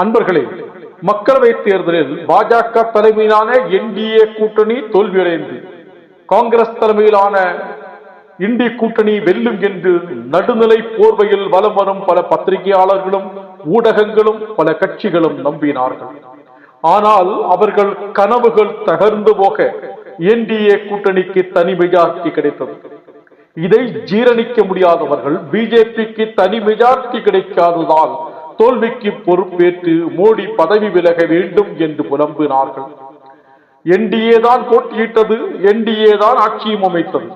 அன்பர்களே மக்களவை தேர்தலில் பாஜக தலைமையிலான என்டிஏ கூட்டணி தோல்வியடைந்து காங்கிரஸ் தலைமையிலான இண்டி கூட்டணி வெல்லும் என்று நடுநிலை போர்வையில் வலம் வரும் பல பத்திரிகையாளர்களும் ஊடகங்களும் பல கட்சிகளும் நம்பினார்கள். ஆனால் அவர்கள் கனவுகள் தகர்ந்து போக என்டிஏ கூட்டணிக்கு தனி மெஜாரிட்டி கிடைத்தது. இதை ஜீரணிக்க முடியாதவர்கள் பிஜேபிக்கு தனி மெஜாரிட்டி கிடைக்காததால் தோல்விக்கு பொறுப்பேற்று மோடி பதவி விலக வேண்டும் என்று புலம்பினார்கள். என்டிஏ தான் போட்டியிட்டது என்டிஏ தான் ஆட்சியும் அமைத்தது.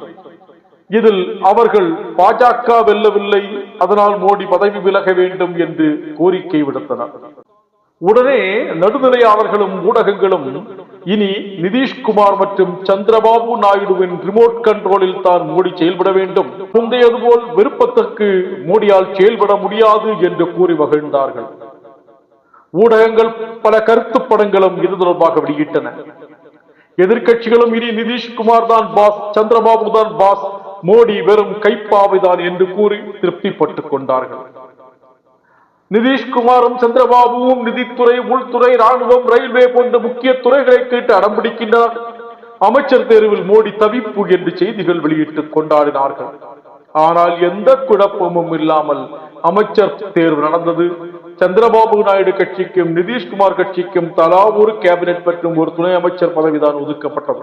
இதில் அவர்கள் பாஜக வெல்லவில்லை அதனால் மோடி பதவி விலக வேண்டும் என்று கோரிக்கை விடுத்தனர். உடனே நடுநிலையாளர்களும் ஊடகங்களும் இனி நிதிஷ்குமார் மற்றும் சந்திரபாபு நாயுடுவின் ரிமோட் கண்ட்ரோலில் தான் மோடி செயல்பட வேண்டும். முந்தையது போல் விருப்பத்திற்கு மோடியால் செயல்பட முடியாது என்று கூறி மகிழ்ந்தார்கள். ஊடகங்கள் பல கருத்து படங்களும் இது தொடர்பாக வெளியிட்டன. எதிர்கட்சிகளும் இனி நிதிஷ்குமார் தான் பாஸ் சந்திரபாபு தான் பாஸ் மோடி வெறும் கைப்பாவைதான் என்று கூறி திருப்திப்பட்டுக் கொண்டார்கள். நிதிஷ்குமாரும் சந்திரபாபுவும் நிதித்துறை உள்துறை ராணுவம் ரயில்வே போன்ற முக்கிய துறைகளை கேட்டு அடம்பிடிக்கின்றனர் அமைச்சர் தேர்வில் மோடி தவிப்பு என்று செய்திகள் வெளியிட்டு கொண்டாடினார்கள். ஆனால் எந்த குழப்பமும் இல்லாமல் அமைச்சர் தேர்வு நடந்தது. சந்திரபாபு நாயுடு கட்சிக்கும் நிதிஷ்குமார் கட்சிக்கும் தலா ஒரு கேபினெட் மற்றும் ஒரு துணை அமைச்சர் பதவிதான் ஒதுக்கப்பட்டது.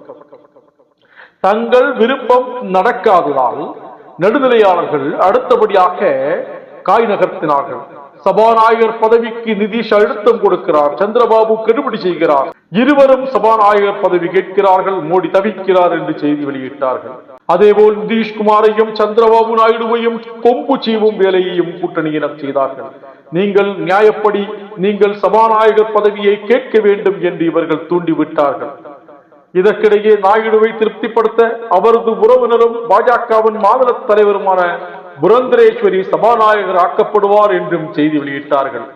தங்கள் விருப்பம் நடக்காததால் நடுநிலையாளர்கள் அடுத்தபடியாக காய் நகர்த்தினார்கள். சபாநாயகர் பதவிக்கு நிதிஷ் அழுத்தம் கொடுக்கிறார். சந்திரபாபு கெடுபிடி செய்கிறார். இருவரும் சபாநாயகர் பதவி கேட்கிறார்கள். மோடி தவிக்கிறார் என்று செய்தி வெளியிட்டார்கள். அதேபோல் நிதிஷ்குமாரையும் சந்திரபாபு நாயுடுவையும் கொம்பு செய்வும் வேலையையும் கூட்டணியினர் செய்தார்கள். நீங்கள் நியாயப்படி நீங்கள் சபாநாயகர் பதவியை கேட்க வேண்டும் என்று இவர்கள் தூண்டிவிட்டார்கள். இதற்கிடையே நாயுடுவை திருப்திப்படுத்த அவரது உறவினரும் பாஜகவின் மாநில தலைவருமான புரந்தரேஸ்வரி சபாநாயகர் ஆக்கப்படுவார் என்றும் செய்தி வெளியிட்டார்கள்.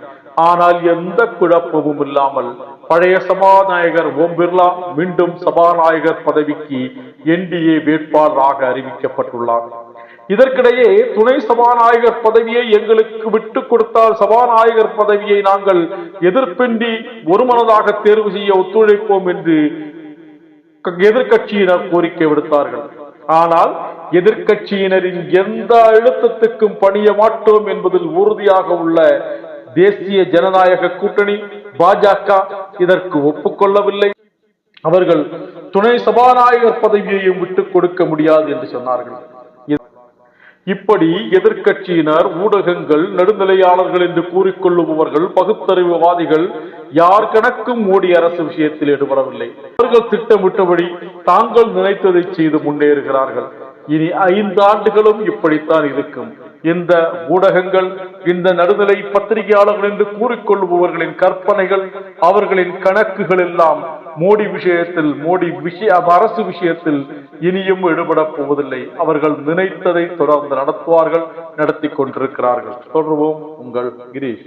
ஆனால் எந்த குழப்பமும் இல்லாமல் பழைய சபாநாயகர் ஓம் பிர்லா மீண்டும் சபாநாயகர் பதவிக்கு என்டிஏ வேட்பாளராக அறிவிக்கப்பட்டுள்ளார். இதற்கிடையே துணை சபாநாயகர் பதவியை எங்களுக்கு விட்டுக் கொடுத்தால் சபாநாயகர் பதவியை நாங்கள் எதிர்ப்பின்றி ஒருமனதாக தேர்வு செய்ய ஒத்துழைப்போம் என்று எதிர்கட்சியினர் கோரிக்கை விடுத்தார்கள். ஆனால் எதிர்கட்சியினரின் எந்த அழுத்தத்துக்கும் பணிய மாட்டோம் என்பதில் உறுதியாக உள்ள தேசிய ஜனநாயக கூட்டணி பாஜக இதற்கு ஒப்புக்கொள்ளவில்லை. அவர்கள் துணை சபாநாயகர் பதவியையும் விட்டுக் கொடுக்க முடியாது என்று சொன்னார்கள். இப்படி எதிர்க்கட்சியினர் ஊடகங்கள் நடுநிலையாளர்கள் என்று கூறிக்கொள்ளுபவர்கள் பகுத்தறிவுவாதிகள் யார் கணக்கும் மோடி அரசு விஷயத்தில் ஈடுபடவில்லை. அவர்கள் திட்டமிட்டபடி தாங்கள் நினைத்ததை செய்து முன்னேறுகிறார்கள். இனி ஐந்து ஆண்டுகளும் இப்படித்தான் இருக்கும். இந்த ஊடகங்கள் இந்த நடுநிலை பத்திரிகையாளர்கள் என்று கூறிக்கொள்பவர்களின் கற்பனைகள் அவர்களின் கணக்குகள் எல்லாம் மோடி விஷயத்தில் மோடி விஷய அரசு விஷயத்தில் இனியும் ஈடுபடப் போவதில்லை. அவர்கள் நினைத்ததை தொடர்ந்து நடத்துவார்கள் நடத்தி கொண்டிருக்கிறார்கள். தொடர்வோம் உங்கள் கிரீஷ்.